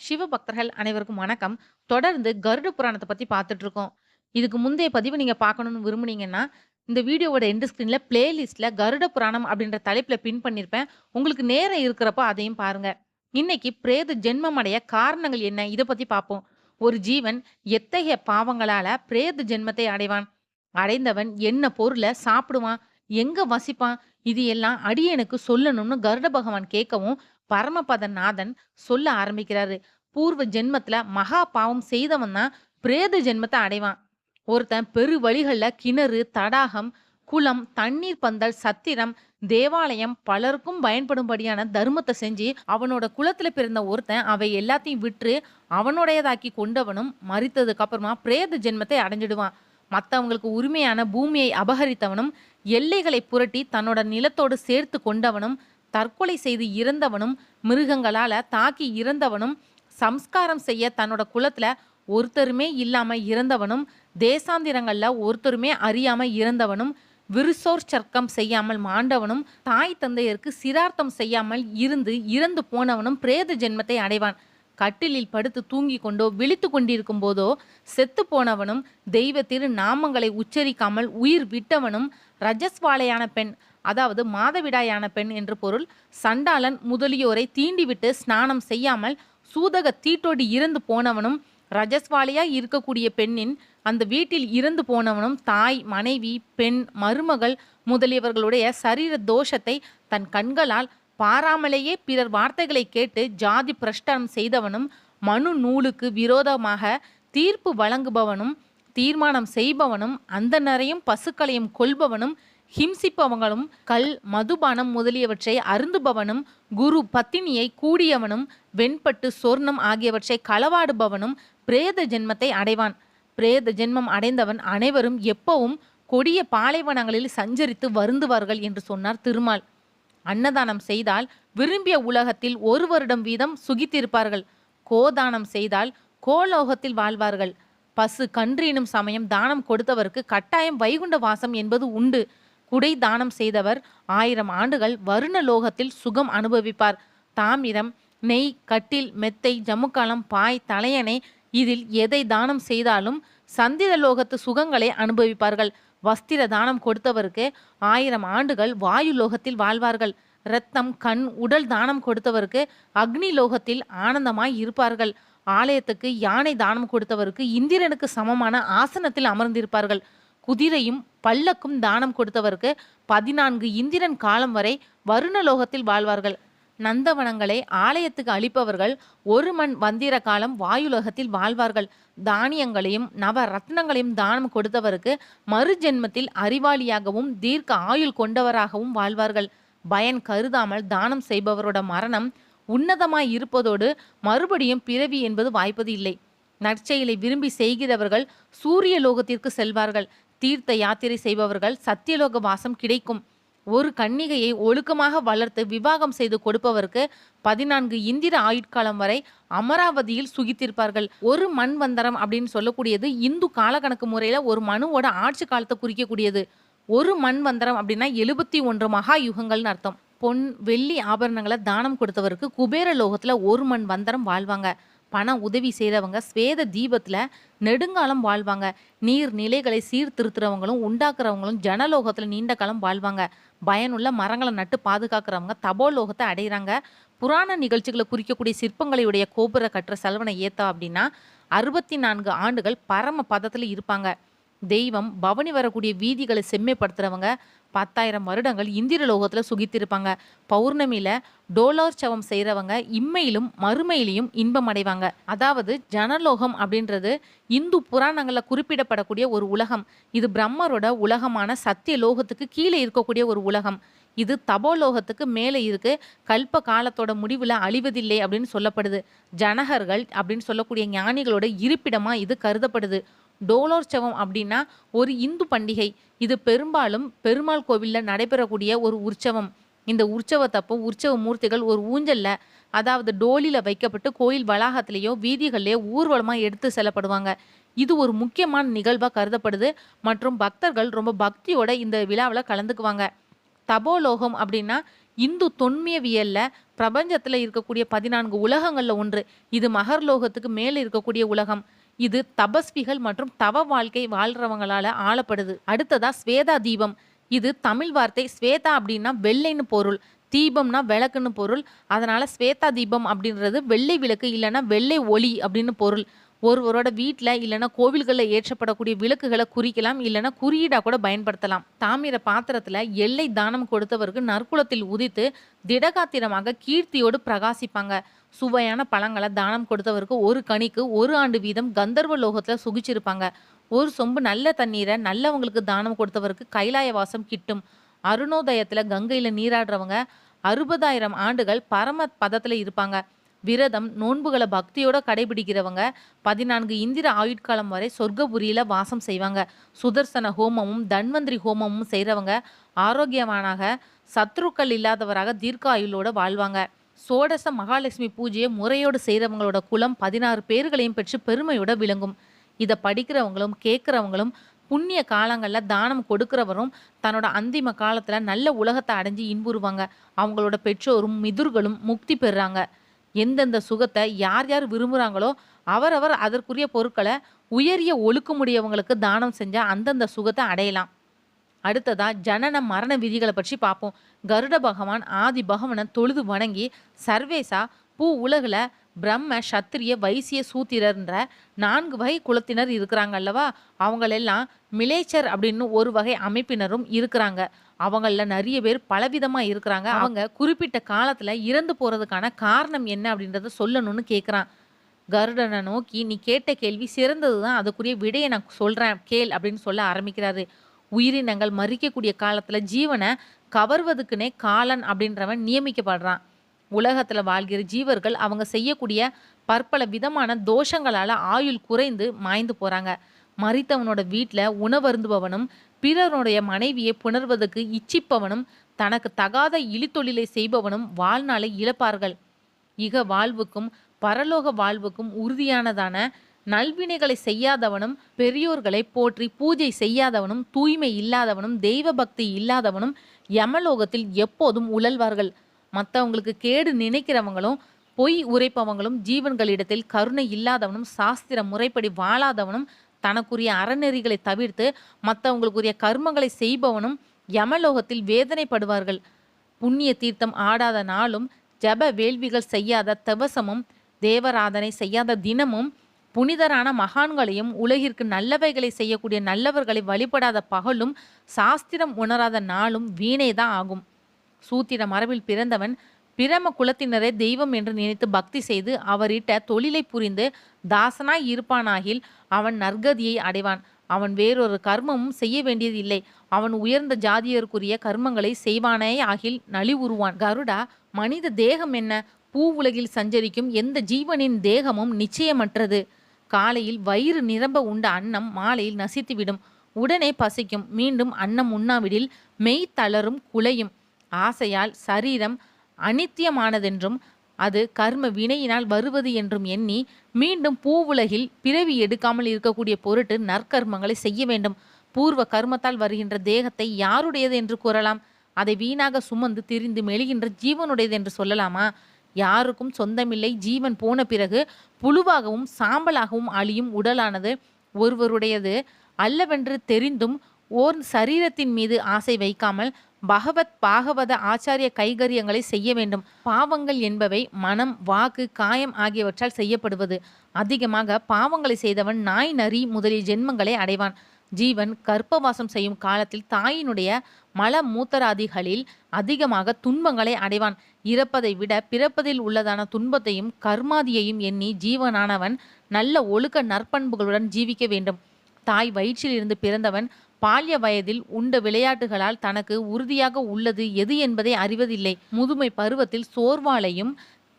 சிவபக்தர்கள் அனைவருக்கும் வணக்கம். தொடர்ந்து கருட புராணத்தை பத்தி பார்த்துட்டு இருக்கோம். இதுக்கு முந்தைய பதிவு நீங்க பார்க்கணும்னு விரும்புனீங்கன்னா, இந்த வீடியோவோட எண்டு ஸ்க்ரீனில் பிளேலிஸ்ட்ல கருட புராணம் அப்படின்ற தலைப்புல பின் பண்ணியிருப்பேன். உங்களுக்கு நேரம் இருக்கிறப்போ அதையும் பாருங்க. இன்னைக்கு பிரேத ஜென்மம் அடைய காரணங்கள் என்ன? இதை பத்தி பார்ப்போம். ஒரு ஜீவன் எத்தகைய பாவங்களால பிரேத ஜென்மத்தை அடைவான்? அடைந்தவன் என்ன பொருள சாப்பிடுவான்? எங்க வசிப்பான்? இது எல்லாம் அடியனுக்கு சொல்லணும்னு கருட பகவான் கேட்கவும், பரமபதநாதன் சொல்ல ஆரம்பிக்கிறாரு. பூர்வ ஜென்மத்துல மகா பாவம் செய்தவன் தான் பிரேத ஜென்மத்தை அடைவான். ஒருத்தன் பெரு வழிகளில் கிணறு, தடாகம், குளம், தண்ணீர் பந்தல், சத்திரம், தேவாலயம் பலருக்கும் பயன்படும்படியான தர்மத்தை செஞ்சு, அவனோட குலத்துல பிறந்த ஒருத்தன் அவை எல்லாத்தையும் விற்று அவனுடையதாக்கி கொண்டவனும், மறித்ததுக்கு அப்புறமா பிரேத ஜென்மத்தை அடைஞ்சிடுவான். மற்றவங்களுக்கு உரிமையான பூமியை அபகரித்தவனும், எல்லைகளை புரட்டி தன்னோட நிலத்தோடு சேர்த்து கொண்டவனும், தற்கொலை செய்து இறந்தவனும், மிருகங்களால் தாக்கி இறந்தவனும், சம்ஸ்காரம் செய்ய தன்னோட குலத்தில் ஒருத்தருமே இல்லாமல் இறந்தவனும், தேசாந்திரங்களில் ஒருத்தருமே அறியாமல் இறந்தவனும், விருசோர் சர்க்கம் செய்யாமல் மாண்டவனும், தாய் தந்தையருக்கு சிரார்த்தம் செய்யாமல் இருந்து இறந்து போனவனும் பிரேத ஜென்மத்தை அடைவான். கட்டிலில் படுத்து தூங்கிக் கொண்டோ, விழித்து கொண்டிருக்கும் போதோ செத்து போனவனும், தெய்வத்திரு நாமங்களை உச்சரிக்காமல் உயிர் விட்டவனும், ரஜஸ்வாலையான பெண் அதாவது மாதவிடாயான பெண் என்று பொருள். சண்டாளன் முதலியோரை தீண்டிவிட்டு ஸ்நானம் செய்யாமல் சூதக தீட்டோடி இறந்து போனவனும், ரஜஸ்வாலியாக இருக்கக்கூடிய பெண்ணின் அந்த வீட்டில் இறந்து போனவனும், தாய், மனைவி, பெண், மருமகள் முதலியவர்களுடைய சரீர தோஷத்தை தன் கண்களால் பாராமலேயே பிறர் வார்த்தைகளை கேட்டு ஜாதி பிரஷ்டனம் செய்தவனும், மனு நூலுக்கு விரோதமாக தீர்ப்பு வழங்குபவனும், தீர்மானம் செய்பவனும், அந்த நரையும் பசுக்களையும் கொள்பவனும் ஹிம்சிப்பவங்களும், கல் மதுபானம் முதலியவற்றை அருந்துபவனும், குரு பத்தினியை கூடியவனும், வெண்பட்டு, சொர்ணம் ஆகியவற்றை களவாடுபவனும் பிரேத ஜென்மத்தை அடைவான். பிரேத ஜென்மம் அடைந்தவன் அனைவரும் எப்பவும் கொடிய பாலைவனங்களில் சஞ்சரித்து வருந்துவார்கள் என்று சொன்னார் திருமால். அன்னதானம் செய்தால் விரும்பிய உலகத்தில் ஒரு வருடம் வீதம் சுகித்திருப்பார்கள். கோதானம் செய்தால் கோலோகத்தில் வாழ்வார்கள். பசு, கன்று எனும் சமயம் தானம் கொடுத்தவருக்கு கட்டாயம் வைகுண்ட வாசம் என்பது உண்டு. குடை தானம் செய்தவர் ஆயிரம் ஆண்டுகள் வருண லோகத்தில் சுகம் அனுபவிப்பார். தாமிரம், நெய், கட்டில், மெத்தை, ஜமுக்காலம் பாய், தலையணை இதில் எதை தானம் செய்தாலும் சந்திர லோகத்து சுகங்களை அனுபவிப்பார்கள். வஸ்திர தானம் கொடுத்தவருக்கு ஆயிரம் ஆண்டுகள் வாயு லோகத்தில் வாழ்வார்கள். இரத்தம், கண், உடல் தானம் கொடுத்தவருக்கு அக்னி லோகத்தில் ஆனந்தமாய் இருப்பார்கள். ஆலயத்துக்கு யானை தானம் கொடுத்தவருக்கு இந்திரனுக்கு சமமான ஆசனத்தில் அமர்ந்திருப்பார்கள். குதிரையும் பல்லக்கும் தானம் கொடுத்தவருக்கு பதினான்கு இந்திரன் காலம் வரை வருணலோகத்தில் வாழ்வார்கள். நந்தவனங்களை ஆலயத்துக்கு அளிப்பவர்கள் ஒரு மண் வந்திர காலம் வாயுலோகத்தில் வாழ்வார்கள். தானியங்களையும் நவ ரத்னங்களையும் தானம் கொடுத்தவருக்கு மறு ஜென்மத்தில் அறிவாளியாகவும் தீர்க்க ஆயுள் கொண்டவராகவும் வாழ்வார்கள். பயன் கருதாமல் தானம் செய்பவரோட மரணம் உன்னதமாய் இருப்பதோடு மறுபடியும் பிறவி என்பது வாய்ப்பது இல்லை. நற்செயலை விரும்பி செய்கிறவர்கள் சூரிய லோகத்திற்கு செல்வார்கள். தீர்த்த யாத்திரை செய்பவர்கள் சத்தியலோக வாசம் கிடைக்கும். ஒரு கன்னிகையை ஒழுக்கமாக வளர்த்து விவாகம் செய்து கொடுப்பவருக்கு பதினான்கு இந்திர ஆயுட்காலம் வரை அமராவதியில் சுகித்திருப்பார்கள். ஒரு மன்வந்தரம் அப்படின்னு சொல்லக்கூடியது இந்து காலக்கணக்கு முறையில் ஒரு மனுவோட ஆட்சி காலத்தை குறிக்கக்கூடியது. ஒரு மன்வந்தரம் அப்படின்னா எழுபத்தி ஒன்று மகா யுகங்கள்னு அர்த்தம். பொன், வெள்ளி ஆபரணங்களை தானம் கொடுத்தவருக்கு குபேர லோகத்தில் ஒரு மண் வந்தரம் வாழ்வாங்க. பண உதவி செய்கிறவங்க ஸ்வேத தீபத்தில் நெடுங்காலம் வாழ்வாங்க. நீர் நிலைகளை சீர்திருத்துறவங்களும், உண்டாக்குறவங்களும் ஜனலோகத்தில் நீண்ட காலம் வாழ்வாங்க. பயனுள்ள மரங்களை நட்டு பாதுகாக்கிறவங்க தபோலோகத்தை அடைகிறாங்க புராண நிகழ்ச்சிகளை குறிக்கக்கூடிய சிற்பங்களையுடைய கோபுர கட்டுற செலவனை ஏத்தா அப்படின்னா, அறுபத்தி நான்கு ஆண்டுகள் பரம பதத்தில் இருப்பாங்க. தெய்வம் பவனி வரக்கூடிய வீதிகளை செம்மைப்படுத்துறவங்க பத்தாயிரம் வருடங்கள் இந்திர லோகத்தில் சுகித்திருப்பாங்க. பௌர்ணமியில டோலோற்சவம் செய்கிறவங்க இம்மையிலும் மறுமையிலையும் இன்பம் அடைவாங்க. அதாவது ஜனலோகம் அப்படின்றது இந்து புராணங்களில் குறிப்பிடப்படக்கூடிய ஒரு உலகம். இது பிரம்மரோட உலகமான சத்திய லோகத்துக்கு கீழே இருக்கக்கூடிய ஒரு உலகம். இது தபோலோகத்துக்கு மேலே இருக்கு. கல்ப காலத்தோட முடிவில் அழிவதில்லை அப்படின்னு சொல்லப்படுது. ஜனகர்கள் அப்படின்னு சொல்லக்கூடிய ஞானிகளோட இருப்பிடமாக இது கருதப்படுது. டோலோற்சவம் அப்படின்னா ஒரு இந்து பண்டிகை. இது பெரும்பாலும் பெருமாள் கோவிலில் நடைபெறக்கூடிய ஒரு உற்சவம். இந்த உற்சவத்தப்போ உற்சவ மூர்த்திகள் ஒரு ஊஞ்சல்ல அதாவது டோலில வைக்கப்பட்டு கோயில் வளாகத்திலேயோ, வீதிகள்லயோ ஊர்வலமாக எடுத்து செல்லப்படுவாங்க. இது ஒரு முக்கியமான நிகழ்வாக கருதப்படுது மற்றும் பக்தர்கள் ரொம்ப பக்தியோட இந்த விழாவில் கலந்துக்குவாங்க. தபோலோகம் அப்படின்னா இந்து தொன்மியவியல்ல பிரபஞ்சத்தில் இருக்கக்கூடிய பதினான்கு உலகங்களில் ஒன்று இது மகர்லோகத்துக்கு மேலே இருக்கக்கூடிய உலகம் இது தபஸ்விகள் மற்றும் தவ வாழ்க்கை வாழ்றவங்களால ஆளப்படுது. அடுத்ததா ஸ்வேதா தீபம். இது தமிழ் வார்த்தை. ஸ்வேதா அப்படின்னா வெள்ளைன்னு பொருள். தீபம்னா விளக்குன்னு பொருள். அதனால ஸ்வேதா தீபம் அப்படின்றது வெள்ளை விளக்கு இல்லைன்னா வெள்ளை ஒளி அப்படின்னு பொருள். ஒருவரோட வீட்டில் இல்லைன்னா கோவில்களில் ஏற்றப்படக்கூடிய விளக்குகளை குறிக்கலாம் இல்லைன்னா குறியீடாக கூட பயன்படுத்தலாம். தாமிர பாத்திரத்தில் எல்லை தானம் கொடுத்தவருக்கு நற்குலத்தில் உதித்து திடகாத்திரமாக கீர்த்தியோடு பிரகாசிப்பாங்க. சுவையான பழங்களை தானம் கொடுத்தவருக்கு ஒரு கனிக்கு ஒரு ஆண்டு வீதம் கந்தர்வ லோகத்தில் சுகிச்சிருப்பாங்க. ஒரு சொம்பு நல்ல தண்ணீரை நல்லவங்களுக்கு தானம் கொடுத்தவருக்கு கைலாய வாசம் கிட்டும். அருணோதயத்தில் கங்கையில் நீராடுறவங்க அறுபதாயிரம் ஆண்டுகள் பரம பதத்தில் இருப்பாங்க. விரதம் நோன்புகளை பக்தியோட கடைபிடிக்கிறவங்க பதினான்கு இந்திர ஆயுட்காலம் வரை சொர்க்கபுரியில் வாசம் செய்வாங்க. சுதர்சன ஹோமமும் தன்வந்திரி ஹோமமும் செய்கிறவங்க ஆரோக்கியமானாக சத்ருக்கள் இல்லாதவராக தீர்க்க ஆயுளோட வாழ்வாங்க. சோடச மகாலட்சுமி பூஜையை முறையோடு செய்கிறவங்களோட குலம் பதினாறு பேர்களையும் பெற்று பெருமையோட விளங்கும். இதை படிக்கிறவங்களும் கேட்குறவங்களும் புண்ணிய காலங்களில் தானம் கொடுக்கிறவரும் தன்னோட அந்திம காலத்தில் நல்ல உலகத்தை அடைஞ்சு இன்புறுவாங்க. அவங்களோட பெற்றோரும் மிதுர்களும் முக்தி பெறுறாங்க எந்தெந்த சுகத்தை யார் யார் விரும்புகிறாங்களோ அவரவர் அதற்குரிய பொருட்களை உயரிய ஒழுக்கமுடையவங்களுக்கு தானம் செஞ்சால் அந்தந்த சுகத்தை அடையலாம். அடுத்ததா ஜனன மரண விதிகளை பற்றி பார்ப்போம். கருட பகவான் ஆதி பகவனை தொழுது வணங்கி சர்வேசா பூ உலகில் பிரம்ம சத்திரிய வைசிய சூத்திரன்ற நான்கு வகை குலத்தினர் இருக்கிறாங்க அல்லவா? அவங்களெல்லாம் மிலேச்சர் அப்படின்னு ஒரு வகை அமைப்பினரும் இருக்கிறாங்க. அவங்கள நிறைய பேர் பலவிதமாக இருக்கிறாங்க. அவங்க குறிப்பிட்ட காலத்தில் இறந்து போகிறதுக்கான காரணம் என்ன அப்படின்றத சொல்லணும்னு கேட்குறான் கருடனை நோக்கி நீ கேட்ட கேள்வி சிறந்தது தான் அதுக்குரிய விடையை நான் சொல்கிறேன் கேள் அப்படின்னு சொல்ல ஆரம்பிக்கிறாரு. உயிரினங்கள் மறிக்கக்கூடிய காலத்தில் ஜீவனை கவர்வதுக்குனே காலன் அப்படின்றவன் நியமிக்கப்படுறான். உலகத்தில் வாழ்கிற ஜீவர்கள் அவங்க செய்யக்கூடிய பற்பல விதமான தோஷங்களால் ஆயுள் குறைந்து மாய்ந்து போகிறாங்க மறித்தவனோட வீட்டில் உணவருந்துபவனும் பிறருடைய மனைவியை புணர்வதற்கு இச்சிப்பவனும் தனக்கு தகாத இழித்தொழிலை செய்பவனும் வாழ்நாளை இழப்பார்கள். இக வாழ்வுக்கும் பரலோக வாழ்வுக்கும் உறுதியானதான நல்வினைகளை செய்யாதவனும் பெரியோர்களை போற்றி பூஜை செய்யாதவனும் தூய்மை இல்லாதவனும் தெய்வ பக்தி இல்லாதவனும் யமலோகத்தில் எப்போதும் உழல்வார்கள். மற்றவங்களுக்கு கேடு நினைக்கிறவங்களும் பொய் உரைப்பவங்களும் ஜீவன்களிடத்தில் கருணை இல்லாதவனும் சாஸ்திர முறைப்படி வாழாதவனும் தனக்குரிய அறநெறிகளை தவிர்த்து மற்றவங்களுக்குரிய கர்மங்களை செய்பவனும் யமலோகத்தில் வேதனைப்படுவார்கள். புண்ணிய தீர்த்தம் ஆடாத நாளும் ஜப வேள்விகள் செய்யாத தவசமும் தேவராதனை செய்யாத தினமும் புனிதரான மகான்களையும் உலகிற்கு நல்லவைகளை செய்யக்கூடிய நல்லவர்களை வழிபடாத பகலும் சாஸ்திரம் உணராத நாளும் வீணேதான் ஆகும். சூத்திர மரபில் பிறந்தவன் பிரம குலத்தினரே தெய்வம் என்று நினைத்து பக்தி செய்து அவரிட்ட தொழிலை புரிந்து தாசனாய் இருப்பானாகில் அவன் நற்கதியை அடைவான். அவன் வேறொரு கர்மமும் செய்ய வேண்டியதில்லை. அவன் உயர்ந்த ஜாதியருக்குரிய கர்மங்களை செய்வானே ஆகில் நலிவுறுவான் கருடா மனித தேகம் என்ன? பூ உலகில் சஞ்சரிக்கும் எந்த ஜீவனின் தேகமும் நிச்சயமற்றது. காலையில் வயிறு நிரம்ப உண்ட அன்னம் மாலையில் நசித்துவிடும். உடனே பசிக்கும். மீண்டும் அன்னம் உண்ணாவிடில் மெய் தளரும் குலையும். ஆசையால் சரீரம் அனித்தியமானதென்றும் அது கர்ம வினையினால் வருவது என்றும் எண்ணி மீண்டும் பூவுலகில் பிறவி எடுக்காமல் இருக்கக்கூடிய பொருட்டு நற்கர்மங்களை செய்ய வேண்டும். பூர்வ கர்மத்தால் வருகின்ற தேகத்தை யாருடையது என்று கூறலாம்? அதை வீணாக சுமந்து திரிந்து மெழுகின்ற ஜீவனுடையது என்று சொல்லலாமா? யாருக்கும் சொந்தமில்லை. ஜீவன் போன பிறகு புழுவாகவும் சாம்பலாகவும் அழியும் உடலானது ஒருவருடையது அல்லவென்று தெரிந்தும் ஓர் சரீரத்தின் மீது ஆசை வைக்காமல் பகவத் பாகவத ஆச்சாரிய கைகரியங்களை செய்ய வேண்டும். பாவங்கள் என்பவை மனம் வாக்கு காயம் ஆகியவற்றால் செய்யப்படுவது. அதிகமாக பாவங்களை செய்தவன் நாய் நரி முதலிய ஜென்மங்களை அடைவான். ஜீவன் கர்ப்பவாசம் செய்யும் காலத்தில் தாயினுடைய மல மூத்தராதிகளில் அதிகமாக துன்பங்களை அடைவான். இறப்பதை விட பிறப்பதில் உள்ளதான துன்பத்தையும் கர்மாதியையும் எண்ணி ஜீவனானவன் நல்ல ஒழுக்க நற்பண்புகளுடன் ஜீவிக்க வேண்டும். தாய் வயிற்றிலிருந்து பிறந்தவன் பால்ய வயதில் உண்ட விளையாட்டுகளால் தனக்கு உறுதியாக உள்ளது எது என்பதை அறிவதில்லை. முதுமை பருவத்தில் சோர்வாலையும்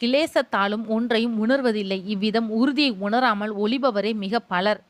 கிளேசத்தாலும் ஒன்றையும் உணர்வதில்லை. இவ்விதம் உறுதியை உணராமல் ஒளிபவரே மிக பலர்.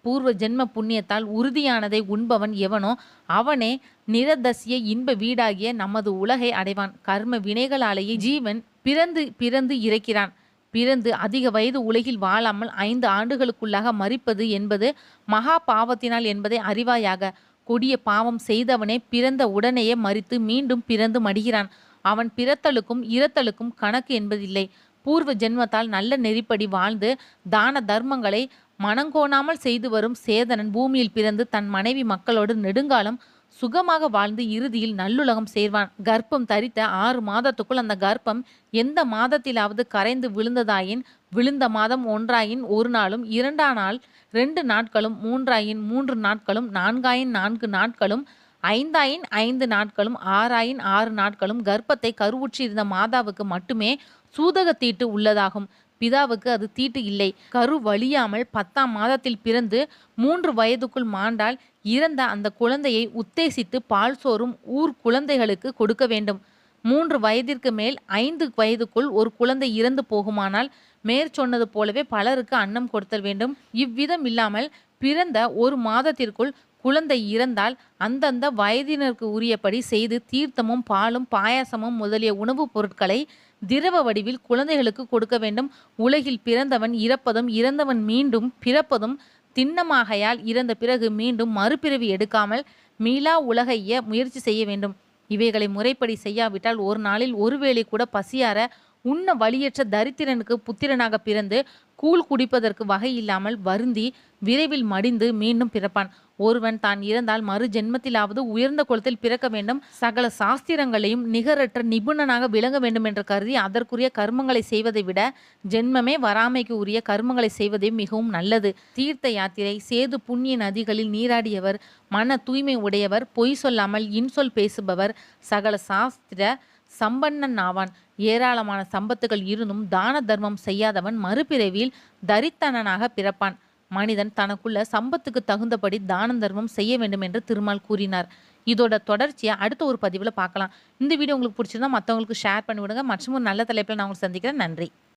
பூர்வ ஜென்ம புண்ணியத்தால் உறுதியானதை உண்பவன் எவனோ அவனே நிரதசிய இன்ப வீடாகிய நமது உலகை அடைவான். கர்ம வினைகளாலேயே ஜீவன் பிறந்து பிறந்து இறக்கிறான். பிறந்து அதிக வயது உலகில் வாழாமல் ஐந்து ஆண்டுகளுக்குள்ளாக மறிப்பது என்பது மகா பாவத்தினால் என்பதை அறிவாயாக. கொடிய பாவம் செய்தவனே பிறந்த உடனேயே மறித்து மீண்டும் பிறந்து மடிகிறான். அவன் பிறத்தலுக்கும் இறத்தலுக்கும் கணக்கு என்பதில்லை. பூர்வ ஜென்மத்தால் நல்ல நெறிப்படி வாழ்ந்து தான தர்மங்களை மனங்கோணாமல் செய்து வரும் சேதனன் பூமியில் பிறந்து தன் மனைவி மக்களோடு நெடுங்காலம் சுகமாக வாழ்ந்து இறுதியில் நல்லுலகம் சேர்வான். கர்ப்பம் தரித்த ஆறு மாதத்துக்குள் அந்த கர்ப்பம் எந்த மாதத்திலாவது கரைந்து விழுந்ததாயின் விழுந்த மாதம் ஒன்றாயின் ஒரு நாளும் இரண்டா நாள் ரெண்டு நாட்களும் மூன்றாயின் மூன்று நாட்களும் நான்காயின் நான்கு நாட்களும் ஐந்தாயின் ஐந்து நாட்களும் ஆறாயின் ஆறு நாட்களும் கர்ப்பத்தை கருவுற்றிருந்த மாதாவுக்கு மட்டுமே சூதக தீட்டு உள்ளதாகும். பிதாவுக்கு அது தீட்டு இல்லை. கரு வலியாமல் பத்தாம் மாதத்தில் பிறந்து மூன்று வயதுக்குள் மாண்டால் இறந்த அந்த குழந்தையை உத்தேசித்து பால் சோறும் ஊர் குழந்தைகளுக்கு கொடுக்க வேண்டும். மூன்று வயதிற்கு மேல் ஐந்து வயதுக்குள் ஒரு குழந்தை இறந்து போகுமானால் மேற்சொன்னது போலவே பலருக்கு அன்னம் கொடுத்தல் வேண்டும். இவ்விதம் இல்லாமல் பிறந்த ஒரு மாதத்திற்குள் குழந்தை இறந்தால் அந்தந்த வயதினருக்கு உரியபடி செய்து தீர்த்தமும் பாலும் பாயாசமும் முதலிய உணவுப் பொருட்களை திரவ வடிவில் குழந்தைகளுக்கு கொடுக்க வேண்டும். உலகில் பிறந்தவன் இறப்பதும் இறந்தவன் மீண்டும் பிறப்பதும் திண்ணமாகையால் இறந்த பிறகு மீண்டும் மறுபிறவி எடுக்காமல் மீளா உலகைய முயற்சி செய்ய வேண்டும். இவைகளை முறைப்படி செய்யாவிட்டால் ஒரு நாளில் ஒருவேளை கூட பசியார உண்ண வழியற்ற தரித்திரனுக்கு புத்திரனாக பிறந்து கூழ் குடிப்பதற்கு வகை இல்லாமல் வருந்தி விரைவில் மடிந்து மீண்டும் பிறப்பான். ஒருவன் தான் இறந்தால் மறு ஜென்மத்திலாவது உயர்ந்த குலத்தில் பிறக்க வேண்டும். சகல சாஸ்திரங்களையும் நிகரற்ற நிபுணனாக விளங்க வேண்டும் என்று கருதி அதற்குரிய கர்மங்களை செய்வதை விட ஜென்மமே வராமைக்கு உரிய கர்மங்களை செய்வதே மிகவும் நல்லது. தீர்த்த யாத்திரை சேது புண்ணிய நதிகளில் நீராடியவர் மன தூய்மை உடையவர் பொய் சொல்லாமல் இன்சொல் பேசுபவர் சகல சாஸ்திர சம்பன்னன் ஆவான். ஏராளமான சம்பத்துகள் இருந்தும் தான தர்மம் செய்யாதவன் மறுபிறவியில் தரித்தனனாக பிறப்பான். மனிதன் தனக்குள்ள சம்பத்துக்கு தகுந்தபடி தான தர்மம் செய்ய வேண்டும் என்று திருமால் கூறினார். இதோட தொடர்ச்சியை அடுத்த ஒரு பதிவில் பார்க்கலாம். இந்த வீடியோ உங்களுக்கு பிடிச்சிருந்தா மற்றவங்களுக்கு ஷேர் பண்ணி விடுங்க. மற்றும் ஒரு நல்ல தலைப்பில் நான் உங்களுக்கு சந்திக்கிறேன். நன்றி.